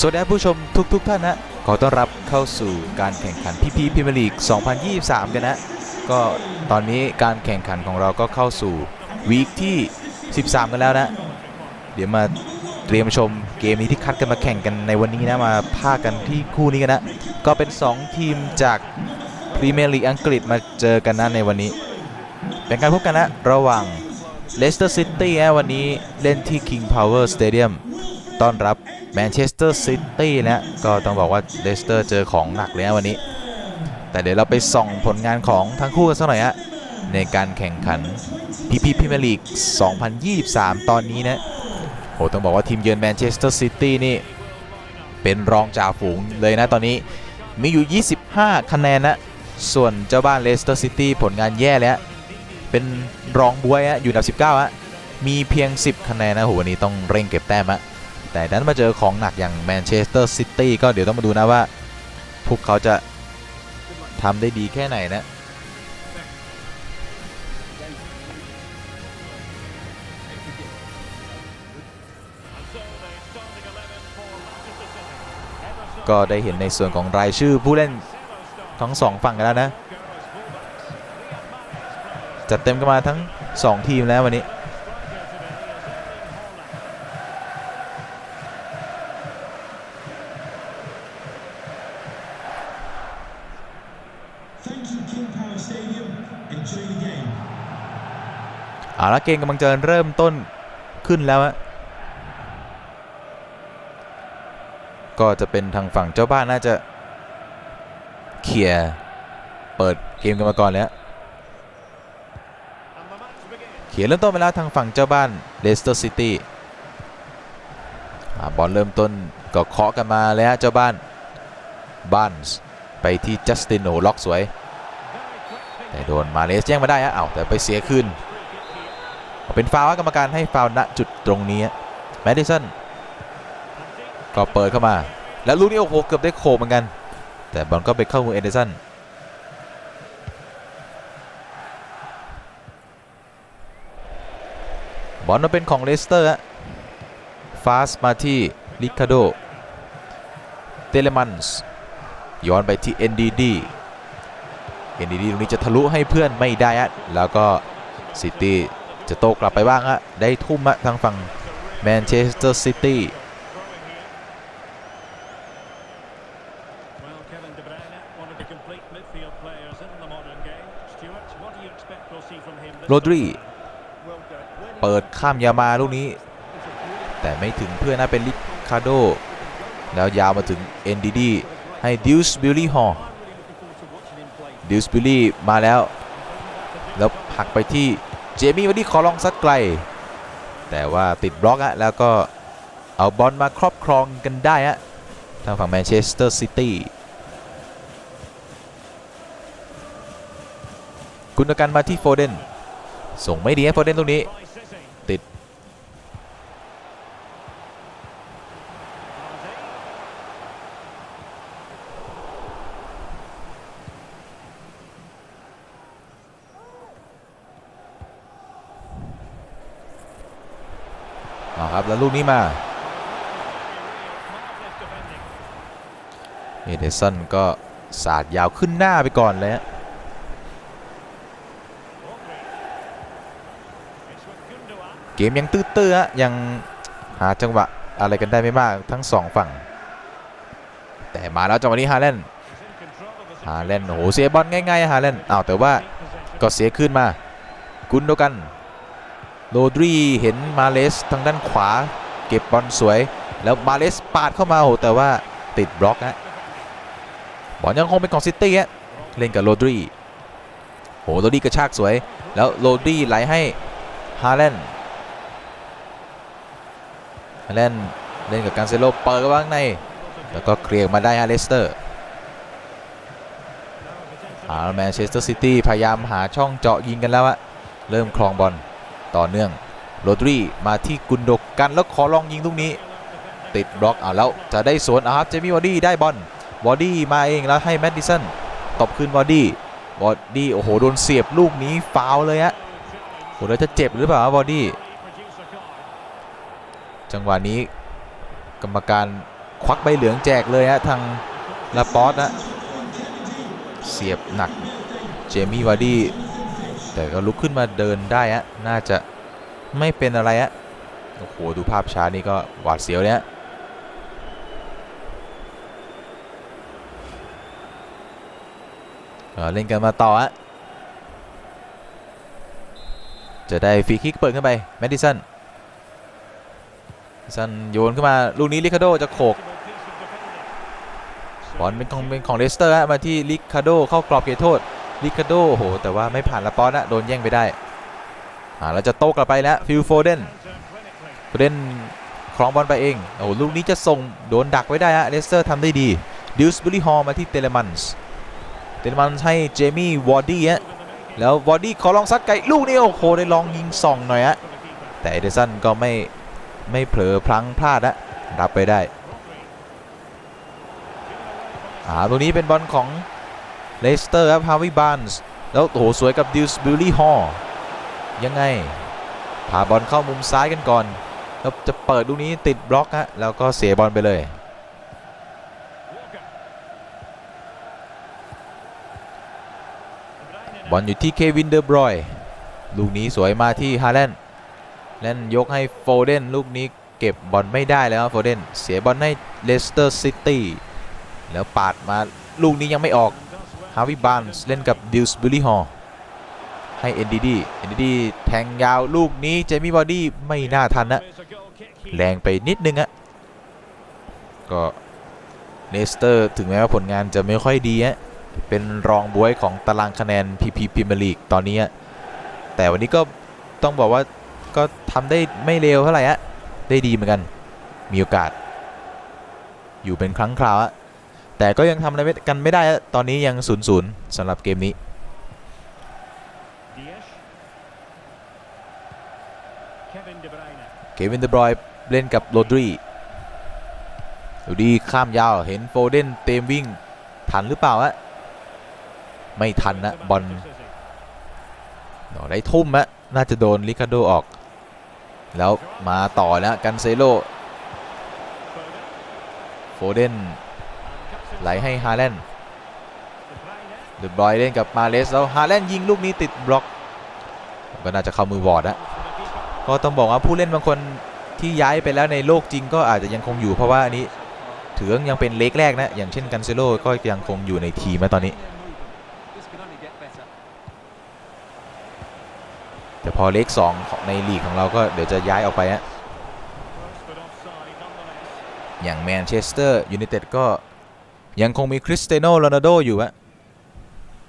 สวัสดีผู้ชมทุกๆทท่านนะขอต้อนรับเข้าสู่การแข่งขันพีพีพิมลีก 2023 กันนะ ก็ตอนนี้การแข่งขันของเราก็เข้าสู่วีคที่ 13 กันแล้วนะ เดี๋ยวมาเตรียมชมเกมนี้ที่คัดกันมาแข่งกันในวันนี้นะ มาพากันที่คู่นี้กันนะ ก็เป็น 2 ทีมจากพรีเมียร์ลีกอังกฤษมาเจอกันนะในวันนี้ เป็นการพบกันนะ ระหว่างเลสเตอร์ซิตี้นะวันนี้เล่นที่ King Power Stadium ต้อนรับแมนเชสเตอร์ซิตี้นะก็ต้องบอกว่าเลสเตอร์เจอของหนักเลยนะวันนี้ แต่เดี๋ยวเราไปส่องผลงานของทั้งคู่กันสักหน่อยฮะในการแข่งขันพีพีพรีเมียร์ลีก 2023 ตอนนี้นะโหต้องบอกว่าทีมเยือนแมนเชสเตอร์ซิตี้นี่ เป็นรองจ่าฝูงเลยนะตอนนี้มีอยู่ 25 คะแนนนะส่วนเจ้าบ้านเลสเตอร์ซิตี้ผลงานแย่เลยฮะเป็นรองบวยฮะอยู่อันดับ 19ฮะมีเพียง 10 คะแนนนะโหวันนี้ต้องเร่งเก็บแต้มฮะ แต่ดันมาเจอของหนักอย่างแมนเชสเตอร์ซิตี้ก็เดี๋ยวต้องมาดูนะว่า พวกเขาจะทำได้ดีแค่ไหนนะก็ได้เห็นในส่วนของรายชื่อผู้เล่นทั้งสองฝั่งกันแล้วนะ จัดเต็มกันมาทั้ง 2 ทีมแล้ววันนี้าละเกมกำลังจะเริ่มต้นขึ้นแล้วอะก็จะเป็นทางฝั่งเจ้าบ้านน่าจะเคลียร์เปิดเกมกันมาก่อนแล้วเขียเริ่มต้นไปแล้วทางฝั่งเจ้าบ้านเลสเตอร์ซิตี้บอลเริ่มต้นก็เคาะกันมาแล้วเจ้าบ้านบ้านส์ไปที่จัสตินโอล็อกสวย แต่โดนมาเลสแย่งมาได้ฮะเอ้าแต่ไปเสียคืน เป็นฟาวกรรมการให้ฟาวณจุดตรงนี้แมดิสันก็เปิดเข้ามา แล้วลูกนี้โอ้โหเกือบได้โคเหมือนกัน แต่บอลก็ไปเข้ามือเอเดสันบอลมันเป็นของเลสเตอร์ฟาสมาที่ลิคาโดเตเลมันส์ย้อนไปที่ NDD NDD ตรงนี้จะทะลุให้เพื่อนไม่ได้แล้วก็ซิตี้ จะโตกลับไปบ้างฮะได้ทุ่มฮะทางฝั่งแมนเชสเตอร์ซิตี้ Well, Kevin De Bruyne, one of the complete midfield players in the modern game. Stuart, what do you expect we'll see from him? this โรดรี time? Well, when เปิดข้ามยามาลูกนี้ แต่ไม่ถึงเพื่อนนะเป็นลิคาโด แล้วยาวมาถึง NDD ให้ดิวส์บิลลี่ฮอ I'm really looking forward to watching him play. ดิวส์บิลลี่มาแล้ว แล้วผลักไปที่ เจมี่วันนี้ขอลองซัดไกล แต่ว่าติดบล็อกอะแล้วก็เอาบอลมาครอบครองกันได้อะทางฝั่งแมนเชสเตอร์ซิตี้กุนกันมาที่โฟเดนส่งไม่ดีให้โฟเดนตรงนี้ เอาครับแล้วลูกนี้มาเอเดสันก็สาดยาวขึ้นหน้าไปก่อนเลยฮะเกมยังตื้อๆฮะยังหาจังหวะอะไรกันได้ไม่มากทั้งสองฝั่ง แต่มาแล้วจังหวะนี้ฮาเลนฮาเลนโอ้โหเสียบอลง่ายๆฮาเลนอ้าวแต่ว่าก็เสียขึ้นมา กุนโดกัน โรดรีเห็นมาเลสทางด้านขวา เก็บบอลสวย แล้วมาเลสปาดเข้ามาโอ้โหแต่ว่าติดบล็อกฮะบอลยังคงเป็นของซิตี้ฮะเล่นกับโรดรีโอ้โหโรดรีกระชากสวย แล้วโรดรีไหลให้ฮาเลนฮาเลนเล่นกับการเซโลเปิดเข้างใน แล้วก็เคลียร์มาได้ฮะเลสเตอร์อาแมนเชสเตอร์ซิตี้พยายามหาช่องเจาะยิงกันแล้วอะเริ่มคลองบอล ต่อเนื่องโรดรีมาที่กุนโดกกันแล้วขอลองยิงลูกนี้ ติดบล็อกเอาแล้วจะได้สวนอะครับเจมี่วอดี้ได้บอลวอดี้มาเองแล้วให้แมดดิสันตบคืนวอดี้วอดี้โอ้โหโดนเสียบลูกนี้ฟาวเลยฮะโหแล้วจะเจ็บหรือเปล่าวอดี้จังหวะนี้กรรมการควักใบเหลืองแจกเลยฮะทางลาปอสนะเสียบหนักเจมี่วาร์ดี้ แต่ก็ลุกขึ้นมาเดินได้ฮะน่าจะไม่เป็นอะไรฮะโอ้โหดูภาพช้านี่ก็หวาดเสียวเนี่ยเออเล่นกันมาต่อฮะจะได้ฟรีคิกเปิดขึ้นไปแมดดิสันซันโยนขึ้นมาลูกนี้ลิคาโดจะโขกบอลเป็นของเป็นของเลสเตอร์ฮะมาที่ลิคาโดเข้ากรอบเขตโทษ ลิคาโดโอ้โห แต่ว่าไม่ผ่านละปอนนะโดนแย่งไปได้อ่าเราจะโต้กลับไปแล้วฟิลโฟเดนโฟเดนครองบอลไปเองโอ้โหลูกนี้จะส่งโดนดักไว้ได้ฮะเลสเตอร์ทำได้ดีดิวส์บุรีฮอลมาที่เตเลมันส์เตเลมันส์ให้เจมี่วอร์ดี้ฮะแล้ววอร์ดี้ขอลองซัดไกลลูกนี้โอ้โหได้ลองยิงส่องหน่อยฮะแต่เอเดสันก็ไม่ไม่เผลอพลั้งพลาดนะรับไปได้อ่าตัวนี้เป็นบอลของ เลสเตอร์ครับฮาวิบานส์แล้วโอ้โหสวยกับดิวส์บิลลี่ฮอลยังไงพาบอลเข้ามุมซ้ายกันก่อนแล้วจะเปิดลูกนี้ติดบล็อกฮะแล้วก็เสียบอลไปเลยบอลอยู่ที่เควินเดอร์บรอยลูกนี้สวยมาที่ฮาแลนด์เล่นยกให้โฟเดนลูกนี้เก็บบอลไม่ได้แล้วโฟเดนเสียบอลให้เลสเตอร์ซิตี้แล้วปาดมาลูกนี้ยังไม่ออก ฮาวิบานส์เล่นกับดิวส์บิลลี่ฮอลให้เอ็นดีดีเอ็นดีดีแทงยาวลูกนี้เจมี่บอดี้ไม่น่าทันนะแรงไปนิดนึงอะก็เลสเตอร์ถึงแม้ว่าผลงานจะไม่ค่อยดีฮะเป็นรองบวยของตารางคะแนน PP พรีเมียร์ลีกตอนนี้อะแต่วันนี้ก็ต้องบอกว่าก็ทำได้ไม่เร็วเท่าไหร่ฮะได้ดีเหมือนกัน มีโอกาส อยู่เป็นครั้งคราวอะ แต่ก็ยังทำอะไรไม่กันไม่ได้ฮะตอนนี้ยัง0ูนย์ศูนย์สำหรับเกมนี้เควินเดบรอยเล่นกับโรดรีดูดีข้ามยาวเห็นโฟเดนเต็มวิ่งทันหรือเปล่าฮะไม่ทันนะบอลได้ทุ่มฮะน่าจะโดนลิคาโดออก แล้วมาต่อแล้วกันเซโลโฟเดน ไหลให้ฮาแลนด์เดบรอยเล่นกับมาเลสแล้วฮาแลนด์ยิงลูกนี้ติดบล็อก ก็น่าจะเข้ามือวอร์ดนะก็ต้องบอกว่าผู้เล่นบางคนที่ย้ายไปแล้วในโลกจริงก็อาจจะยังคงอยู่เพราะว่าอันนี้ถือว่ายังเป็นเล็กแรกนะ อย่างเช่นกันเซโลก็ยังคงอยู่ในทีมนะตอนนี้ แต่พอเล็ก2ของในลีกของเราก็เดี๋ยวจะย้ายออกไปฮะอย่างแมนเชสเตอร์ยูไนเต็ดก็ ยังคงมีคริสเตียโนโรนัลโดอยู่ฮะ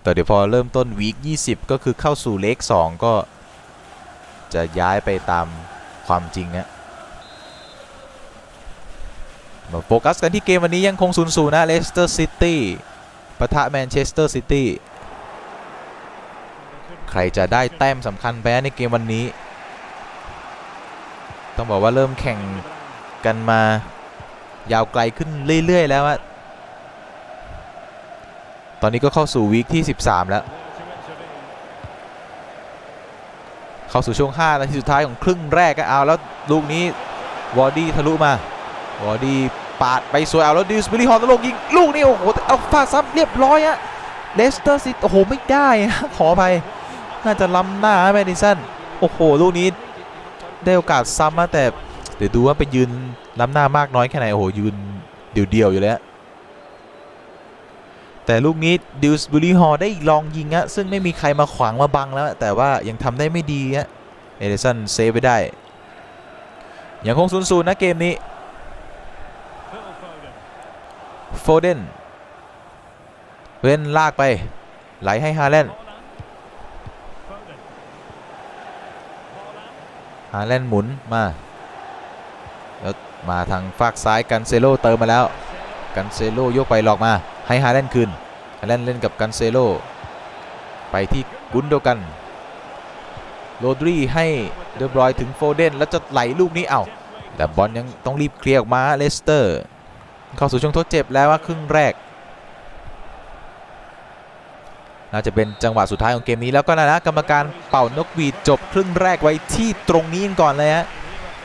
แต่เดี๋ยวพอเริ่มต้นวีค20 ก็คือเข้าสู่เลข2ก็จะย้ายไปตามความจริงฮะมาโฟกัสกันที่เกมวันนี้ยังคง 0 0 นะเลสเตอร์ซิตี้ปะทะแมนเชสเตอร์ซิตี้ใครจะได้แต้มสำคัญไปในเกมวันนี้ ต้องบอกว่าเริ่มแข่งกันมายาวไกลขึ้นเรื่อย ๆ แล้วอะ ตอนนี้ก็เข้าสู่วีคที่ 13 แล้ว เข้าสู่ช่วง5นาทีสุดท้ายของครึ่งแรกก็เอาแล้วลูกนี้วอร์ดี้ทะลุมาวอร์ดี้ปาดไปสวยเอาแล้วดิวส์บิลลี่ฮอลตลกยิงลูกนี้โอ้โหเอาฟาดซ้ำเรียบร้อยอะเลสเตอร์ซิตี้โอ้โหไม่ได้นะขออภัยน่าจะล้ำหน้าแมดิสันโอ้โหลูกนี้ได้โอกาสซ้ำนะแต่เดี๋ยวดูว่าไปยืนล้ำหน้ามากน้อยแค่ไหนโอ้โหยืนเดียวๆอยู่เลยฮะ แต่ลูกนี้ดิวส์บุรีฮอได้ลองยิงอะซึ่งไม่มีใครมาขวางมาบังแล้ว แต่ว่ายังทำได้ไม่ดีฮะเอเดสันเซฟไปได้ยังคงศูนย์ศูนย์นะเกมนี้โฟเดนเว้นลากไป ไหลให้ฮาแลนด์ฮาแลนด์หมุนมาแล้วมาทางฝากซ้ายกันเซโลเติมมาแล้วกันเซโลยกไปหลอกมา ให้ฮาแลนด์คืนฮาแลนด์เล่นกับกันเซโล ไปที่กุนโดกัน โรดรีให้เดบรอยถึงโฟเดนแล้วจะไหลลูกนี้เอา้าแต่บอลยังต้องรีบเคลียร์ออกมาเลสเตอร์ เข้าสู่ช่วงทดเจ็บแล้วว่าครึ่งแรก น่าจะเป็นจังหวะสุดท้ายของเกมนี้แล้วก็นะนะกรรมการเป่านกหวีดจบครึ่งแรกไว้ที่ตรงนี้กันก่อนเลยฮะ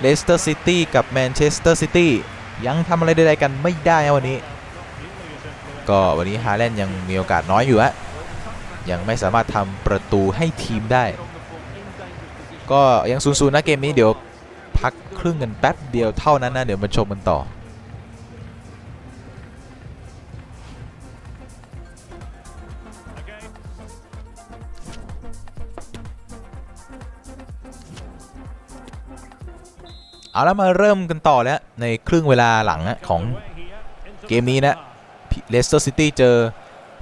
เลสเตอร์ซิตี้กับแมนเชสเตอร์ซิตี้ยังทำอะไรใดๆกันไม่ได้นวันนี้ ก็วันนี้ฮาแลนด์ยังมีโอกาสน้อยอยู่ฮะยังไม่สามารถทำประตูให้ทีมได้ ก็ยังศูนย์นะเกมนี้เดี๋ยวพักครึ่งกันแป๊บเดียวเท่านั้นนะ เดี๋ยวมาชมกันต่อเอาแล้วมาเริ่มกันต่อแล้วในครึ่งเวลาหลังของเกมนี้นะ เลสเตอร์ซิตี้เจอ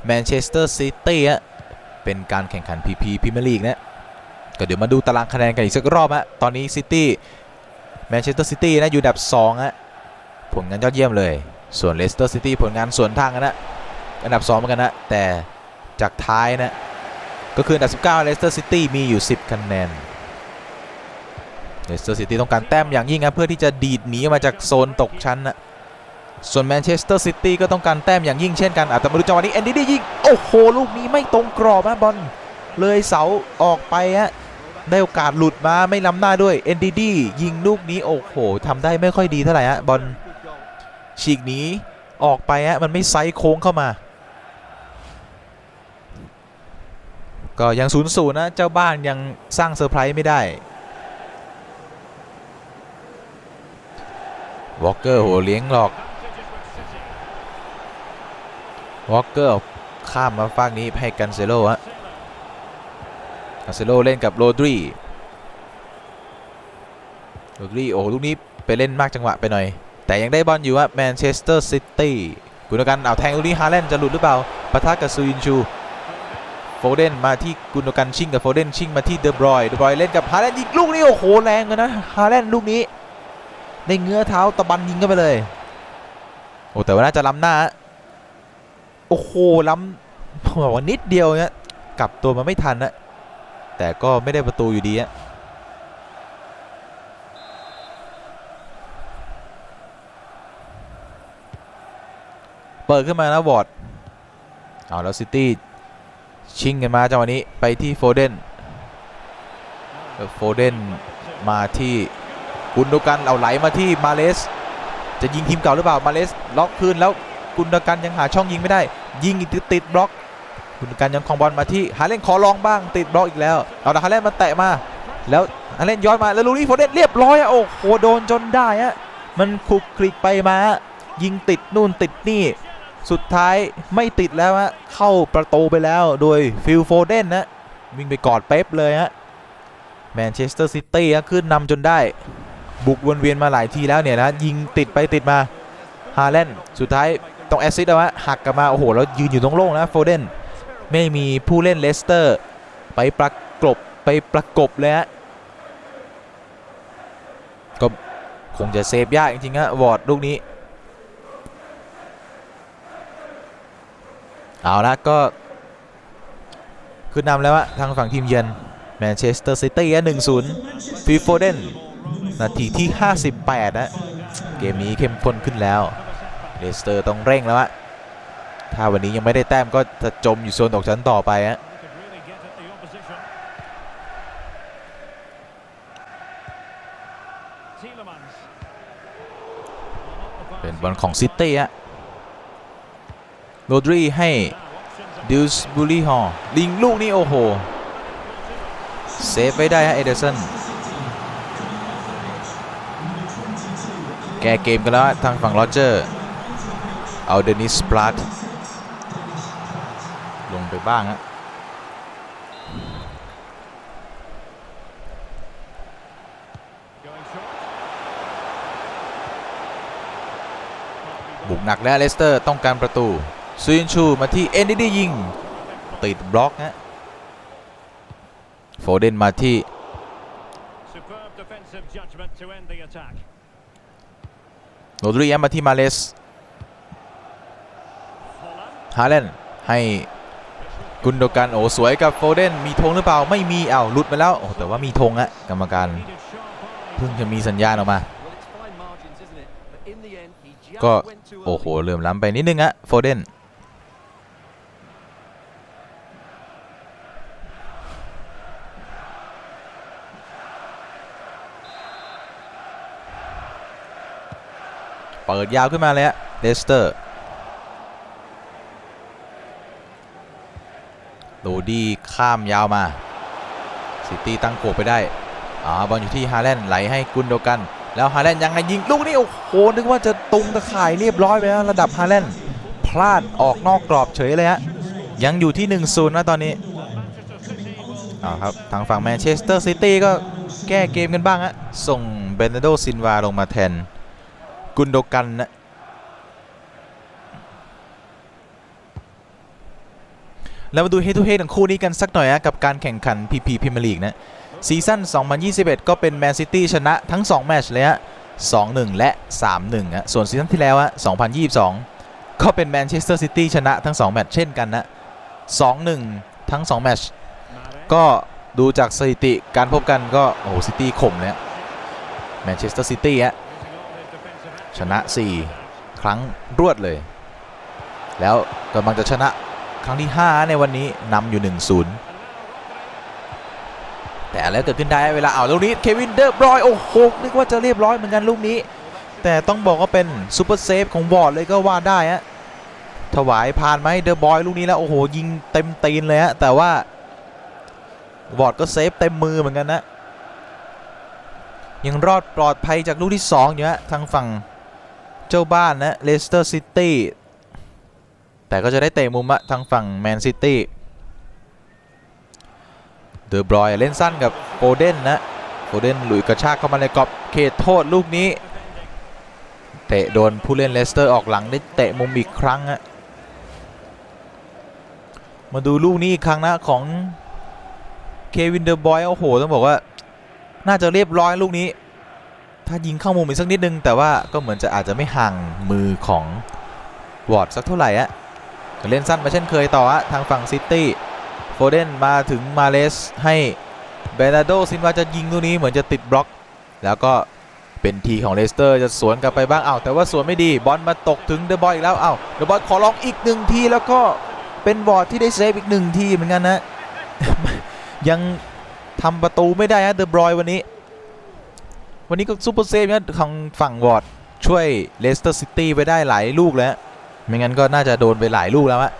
แมนเชสเตอร์ซิตี้ฮะเป็นการแข่งขันพรีเมียร์ลีกนะก็เดี๋ยวมาดูตารางคะแนนกันอีกสักรอบฮะตอนนี้ซิตี้แมนเชสเตอร์ซิตี้นะอยู่อันดับ2ฮะผลงานยอดเยี่ยมเลย ส่วนเลสเตอร์ซิตี้ผลงานสวนทางกันนะอันดับ2เหมือนกันนะแต่จากท้ายนะก็คืออันดับ 19เลสเตอร์ซิตี้มีอยู่ 10 คะแนนเลสเตอร์ซิตี้ต้องการแต้มอย่างยิ่งนะเพื่อที่จะดีดหนีมาจากโซนตกชั้นนะ ส่วนแมนเชสเตอร์ซิตี้ก็ต้องการแต้มอย่างยิ่งเช่นกันอะแต่มาดูจังหวะนี้แอนดี้ได้ยิง โอ้โห ลูกนี้ไม่ตรงกรอบนะบอลเลยเสาออกไปฮะได้โอกาสหลุดมาไม่ล้ำหน้าด้วยเอนดีดียิงลูกนี้ โอ้โหทำได้ไม่ค่อยดีเท่าไหร่ฮะบอลฉีกหนีออกไปฮะมันไม่ไซส์โค้งเข้ามา ก็ยังศูนย์ศูนย์นะ เจ้าบ้านยังสร้างเซอร์ไพรส์ไม่ได้วอลเกอร์โหเลี้ยงหลอก วอลเกอร์ข้ามมาฟากนี้ให้กันเซโลฮะกันเซโลเล่นกับโรดรีโรดรีโอ้ลูกนี้ไปเล่นมากจังหวะไปหน่อย แต่ยังได้บอลอยู่ฮะแมนเชสเตอร์ซิตี้กุนกันเอาแทงลูกนี้ฮาแลนด์จะหลุดหรือเปล่าปะทะกับซูอินชูโฟเดนมาที่กุนกันชิงกับโฟเดนชิงมาที่เดอบรอยเดอบรอยเล่นกับฮาแลนด์ยิงลูกนี้โอ้โหแรงเลยนะฮาแลนด์ลูกนี้ได้เงื้อเท้าตะบันยิงเข้าไปเลยโอ้แต่ว่าน่าจะล้ำหน้า โอ้โหล้ำผมบอกว่านิดเดียวเนี่ยกลับตัวมาไม่ทันนะแต่ก็ไม่ได้ประตูอยู่ดีอะเปิดขึ้นมานะวอร์ดเอาแล้วซิตี้ชิงกันมาจังหวะนี้ไปที่โฟเดนโฟเดนมาที่กุนโดกันเอาไหลมาที่มาเลส จะยิงทีมเก่าหรือเปล่ามาเลสล็อกคืนแล้วกุนโดกันยังหาช่องยิงไม่ได้ ยิงอีกติดบล็อก คุณกันยังคองบอลมาที่ฮาเลนขอลองบ้างติดบล็อกอีกแล้วเอาแต่ฮาเลนมันแตะมา แล้วฮาเลนย้อนมาแล้วลูนี่โฟเดนเรียบร้อยอะโอ้โหโดนจนได้อะมันคลุกคลิกไปมา ยิงติดนู่นติดนี่ สุดท้ายไม่ติดแล้วฮะเข้าประตูไปแล้วโดยฟิลโฟเดนนะวิ่งไปกอดเป๊ปเลยฮะแมนเชสเตอร์ซิตี้ขึ้นนำจนได้ บุกวนเวียนมาหลายทีแล้วเนี่ยนะยิงติดไปติดมาฮาแลนด์สุดท้าย ต้องแอสซิสต์เอาฮะหักกลับมาโอ้โหแล้วยืนอยู่ตรงโล่งนะโฟเดนไม่มีผู้เล่นเลสเตอร์ ไปประกบไปประกบเลยฮะก็คงจะเซฟยากจริงๆฮะวอร์ดลูกนี้เอาละก็ขึ้นนำแล้วอะทางฝั่งทีมเยือนแมนเชสเตอร์ซิตี้หนึ่งศูนย์ฟีโฟเดนนาทีที่ 58นะเกมนี้เข้มข้นขึ้นแล้ว เลสเตอร์ต้องเร่งแล้วอะถ้าวันนี้ยังไม่ได้แต้มก็จะจมอยู่โซนตกชั้นต่อไปฮะเป็นบอลของซิตี้ฮะโรดรีให้ดิวส์บูลีฮอลลิงลูกนี้โอ้โห เซฟไว้ได้ฮะเอเดอร์สันแก้เกมกันแล้วทางฝั่งโรเจอร์ เอาเดนิสปลาตลงไปบ้างฮะบุกหนักแล้วเลสเตอร์ต้องการประตูซูยินชูมาที่เอ็นดีดียิง ติดบล็อกฮะโฟเดนมาที่ Superb defensive judgment to end the attack. โรดริแอมมาที่มาเลส Holland. ฮาเลนให้กุนโดกันโอ้สวยกับโฟเดนมีธงหรือเปล่าไม่มีอ้าวหลุดไปแล้วโอ้แต่ว่ามีธงอะกรรมการเพิ่งจะมีสัญญาณออกมา ก็โอ้โหเริ่มล้ำไปนิดนึงอะโฟเดนเปิดยาวขึ้นมาเลยฮะเลสเตอร์ โดดี้ข้ามยาวมาซิตี้ตั้งโขบไปได้อ่าบอลอยู่ที่ฮาแลนด์ไหลให้กุนโดกัน แล้วฮาแลนด์ยังไงยิงลูกนี้โอ้โหนึกว่าจะตุงตะข่ายเรียบร้อยไปแล้วระดับฮาแลนด์พลาดออกนอกกรอบเฉยเลยฮะยังอยู่ที่1-0นย์นะตอนนี้อ่าครับทางฝั่งแมนเชสเตอร์ซิตี้ก็แก้เกมกันบ้างฮะส่งเบรนาโดซินวาลงมาแทนกุนโดกันนะ แล้วมาดู head to head ของคู่นี้กันสักหน่อยนะกับการแข่งขัน PP Premier League นะซีซั่น 2021 ก็เป็นแมนซิตี้ชนะทั้ง 2 แมตช์เลยฮะ2-1 และ 3-1อะส่วนซีซั่นที่แล้วอะ2022 ก็เป็นแมนเชสเตอร์ซิตี้ชนะทั้ง 2 แมตช์เช่นกันนะ2-1 ทั้ง 2 แมตช์ก็ดูจากสถิติการพบกันก็ โอ้โหซิตี้ข่มเลยแมนเชสเตอร์ซิตี้ฮะชนะ 4 ครั้งรวดเลย แล้วกำลังจะชนะ ครั้งที่ 5 ในวันนี้นำอยู่ 1-0 แต่แล้วเกิดขึ้นได้เวลาเอาลูกนี้เควินเดอร์บรอยโอ้โหนึกว่าจะเรียบร้อยเหมือนกันลูกนี้ แต่ต้องบอกว่าเป็นซูเปอร์เซฟของวอร์ดเลยก็ว่าได้ฮะถวายผ่านไหมเดอร์บอยลูกนี้แล้วโอ้โหยิงเต็มตีนเลยฮะแต่ว่าวอร์ดก็เซฟเต็มมือเหมือนกันนะยังรอดปลอดภัยจากลูกที่2อยู่ฮะทางฝั่งเจ้าบ้านนะเลสเตอร์ซิตี้ แต่ก็จะได้เตะมุมอะทางฝั่งแมนซิตี้เดอบรอยน์เล่นสั้นกับโฟเดนนะโฟเดนหลุยกระชากเข้ามาในกรอบเขตโทษลูกนี้ เตะโดนผู้เล่นเลสเตอร์ออกหลังได้เตะมุมอีกครั้งอะมาดูลูกนี้อีกครั้งนะของเควินเดอร์บอยโอ้โหต้องบอกว่าน่าจะเรียบร้อยลูกนี้ ถ้ายิงเข้ามุมอีกสักนิดนึง แต่ว่าก็เหมือนจะอาจจะไม่ห่างมือของวอร์ดสักเท่าไหร่อะ เล่นสั้นมาเช่นเคยต่อฮะทางฝั่งซิตี้โฟเดนมาถึงมาเลสให้เบรนาโดซินวาจะยิงลูกนี้เหมือนจะติดบล็อก แล้วก็เป็นทีของเลสเตอร์จะสวนกลับไปบ้างอ้าวแต่ว่าสวนไม่ดีบอลมาตกถึงเดอะบอยอีกแล้วอ้าวเดอะบอยขอลองอีกหนึ่งทีแล้วก็เป็นบอร์ดที่ได้เซฟอีกหนึ่งทีเหมือนกันนะยังทำประตูไม่ได้ฮะเดอะบอยวันนี้ วันนี้ก็ซูเปอร์เซฟนะของฝั่งวอร์ดช่วยเลสเตอร์ซิตี้ไปได้หลายลูกแล้ว ไม่งั้นก็น่าจะโดนไปหลายลูกแล้วอะ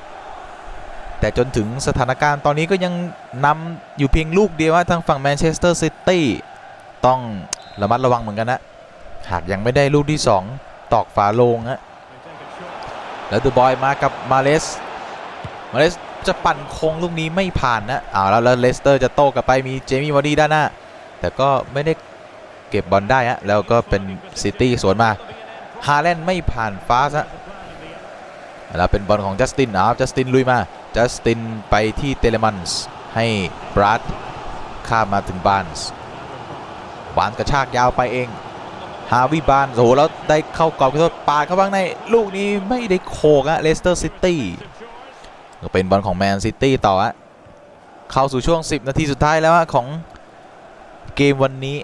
แต่จนถึงสถานการณ์ตอนนี้ก็ยังนำอยู่เพียงลูกเดียวว่าทางฝั่งแมนเชสเตอร์ซิตี้ต้องระมัดระวังเหมือนกันนะ หากยังไม่ได้ลูกที่ 2 ตอกฝาโลงฮะแล้วดอะบอยมากับมาเลสมาเลสจะปั่นโค้งลูกนี้ไม่ผ่านนะอ้าวแล้วแล้วเลสเตอร์จะโต้กลับไปมีเจมี่วอร์ดี้ด้านหน้า แต่ก็ไม่ได้เก็บบอลได้ฮะแล้วก็เป็นซิตี้สวนมาฮาแลนด์ไม่ผ่านฟาสฮะ แล้วเป็นบอลของจัสตินอ้าวจัสตินลุยมาจัสตินไปที่เตเลมันส์ให้บรัดข้ามมาถึงบานส์บานส์กระชากยาวไปเองฮาวิบานส์โอ้โหแล้วได้เข้ากรอบขอโทษปาดเข้าบ้างในลูกนี้ไม่ได้โขกอะเลสเตอร์ซิตี้ก็เป็นบอลของแมนซิตี้ต่ออะเข้าสู่ช่วง 10 นาทีสุดท้ายแล้วของเกมวันนี้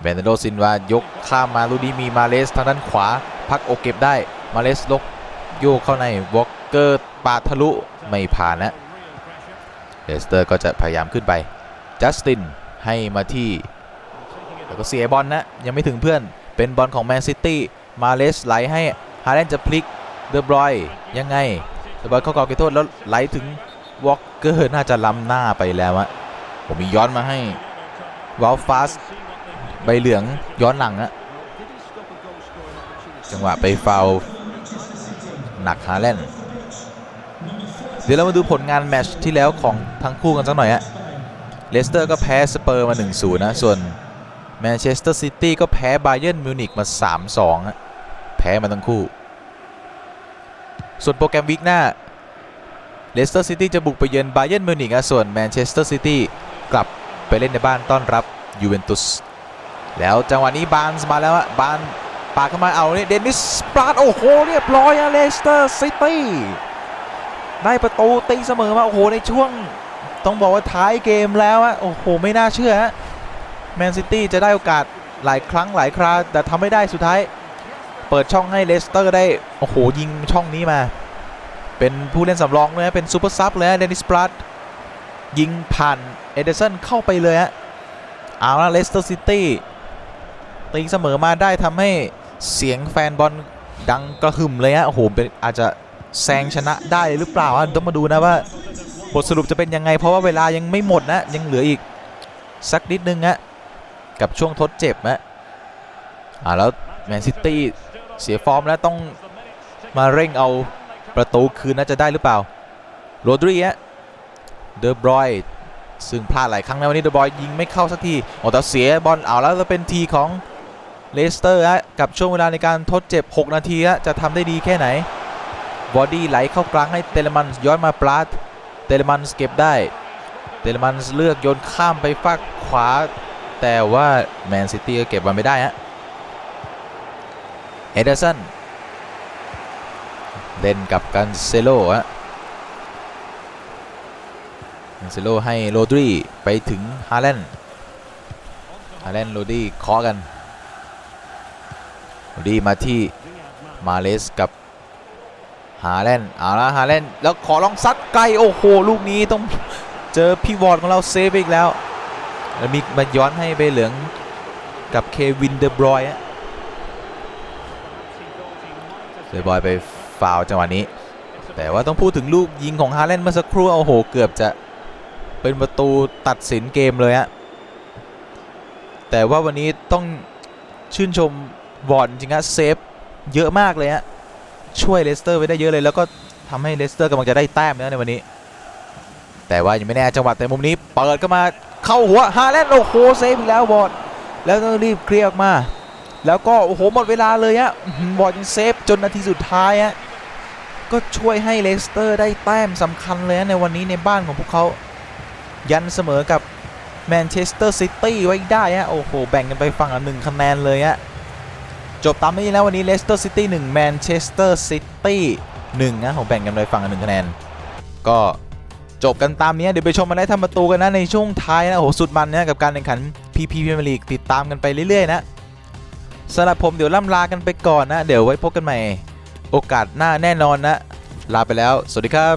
เบรนโดซินวายกข้ามมาลูกนี้มีมาเลสทางด้านขวา พักโอเก็บได้มาเลสลกโยกเข้าในวอลเกอร์ปาทะลุไม่ผ่านนะเลสเตอร์ก็จะพยายามขึ้นไปจัสตินให้มาที่แล้วก็เสียบอลนะยังไม่ถึงเพื่อนเป็นบอลของแมนซิตี้มาเลสไหลให้ฮาเลนจะพลิกเดอบรอยยังไงเดอบรอยเข้ากรอบเขตโทษแล้วไหลถึงวอลเกอร์น่าจะล้ำหน้าไปแล้วอะผมมีย้อนมาให้วอลฟาส ใบเหลืองย้อนหลังอะจังหวะไปฟาวหนักฮาแลนด์เดี๋ยวเรามาดูผลงานแมตช์ที่แล้วของทั้งคู่กันสักหน่อยฮะเลสเตอร์ก็แพ้สเปอร์มา 1-0 นะ ส่วนแมนเชสเตอร์ซิตี้ก็แพ้ไบเยนมิวนิกมา 3-2ฮะแพ้มาทั้งคู่ ส่วนโปรแกรมวีคหน้าเลสเตอร์ซิตี้จะบุกไปเยือนไบเยนมิวนิกส่วนแมนเชสเตอร์ซิตี้กลับไปเล่นในบ้านต้อนรับยูเวนตุส แล้วจังหวะนี้บานส์มาแล้วบานปาเข้ามาเอาเนี่ยเดนิสปราดโอ้โหเรียบร้อยอะเลสเตอร์ซิตี้ได้ประตูตีเสมอมาโอ้โหในช่วง ต้องบอกว่าท้ายเกมแล้วอะโอ้โหไม่น่าเชื่อฮะแมนซิตี้จะได้โอกาสหลายครั้งหลายคราแต่ทำไม่ได้สุดท้าย เปิดช่องให้เลสเตอร์ได้ โอ้โห ยิงช่องนี้มา เป็นผู้เล่นสำรองเลยฮะเป็นซูเปอร์ซับเลยฮะเดนิสปราดยิงผ่านเอเดอร์สันเข้าไปเลยฮะเอาละเลสเตอร์ซิตี้ ตีเสมอมาได้ทำให้เสียงแฟนบอลดังกระหึ่มเลยฮะโอ้โหเป็นอาจจะแซงชนะได้หรือเปล่าต้องมาดูนะว่าบทสรุปจะเป็นยังไง เพราะว่าเวลายังไม่หมดนะยังเหลืออีกสักนิดนึงฮะกับช่วงทดเจ็บนะอ่าแล้วแมนซิตี้เสียฟอร์มแล้วต้องมาเร่งเอาประตูคืนน่าจะได้หรือเปล่าโรดรีฮะเดอบรอยซึ่งพลาดหลายครั้งแล้ววันนี้เดอบรอยยิงไม่เข้าสักทีโอ้แต่เสียบอลเอาแล้วจะเป็นทีของ เลสเตอร์ฮะกับช่วงเวลาในการทดเจ็บ 6 นาทีฮะจะทำได้ดีแค่ไหน บอดี้ไหลเข้ากลางให้เตเลมันย้อนมาปลาดเตเลมันเก็บได้ เตเลมันเลือกโยนข้ามไปฝักขวา แต่ว่าแมนซิตี้ก็เก็บมันไม่ได้ฮะเอเดอร์สันเล่นกับกันเซโลฮะกันเซโลให้โรดรีไปถึงฮาแลนด์ฮาแลนด์โรดรีเคาะกัน ดรีมาที่มาเลสกับฮาแลนด์เอาละฮาแลนด์แล้วขอลองซัดไกลโอ้โหลูกนี้ต้องเจอพี่วอร์ดของเราเซฟอีกแล้วแล้วมีมาย้อนให้ใบเหลืองกับเควินเดอบรอยน์เดอบรอยไปฟาวจังหวะนี้ แต่ว่าต้องพูดถึงลูกยิงของฮาแลนด์เมื่อสักครู่โอ้โหเกือบจะเป็นประตูตัดสินเกมเลยฮะแต่ว่าวันนี้ต้องชื่นชม วอร์ดจริงๆฮะเซฟเยอะมากเลยฮะช่วยเลสเตอร์ไว้ได้เยอะเลยแล้วก็ทำให้เลสเตอร์กำลังจะได้แต้มแล้วในวันนี้ แต่ว่ายังไม่แน่จังหวะแต่มุมนี้เปิดก็มาเข้าหัวฮาแลนด์โอ้โหเซฟอีกแล้วบอดแล้วต้องรีบเคลียร์ออกมา แล้วก็โอ้โหหมดเวลาเลยฮะบอดยังเซฟจนนาทีสุดท้ายฮะก็ช่วยให้เลสเตอร์ได้แต้มสำคัญเลยนะในวันนี้ในบ้านของพวกเขายันเสมอกับแมนเชสเตอร์ซิตี้ไว้ได้ฮะโอ้โห แบ่งกันไปฝั่งละหนึ่งคะแนนเลยฮะ จบตามนี้แล้ววันนี้เลสเตอร์ซิตี้หนึ่งแมนเชสเตอร์ซิตี้หนึ่งนะผมแบ่งกันโดยฝั่งหนึ่งคะแนน ก็จบกันตามนี้เดี๋ยวไปชมมาได้ทำประตูกันนะในช่วงท้ายนะโหสุดมันนะกับการแข่งขันพีพีพีมารีกติดตามกันไปเรื่อยๆนะสำหรับผมเดี๋ยวล่ำลากันไปก่อนนะ เดี๋ยวไว้พบกันใหม่ โอกาสหน้าแน่นอนนะ ลาไปแล้ว สวัสดีครับ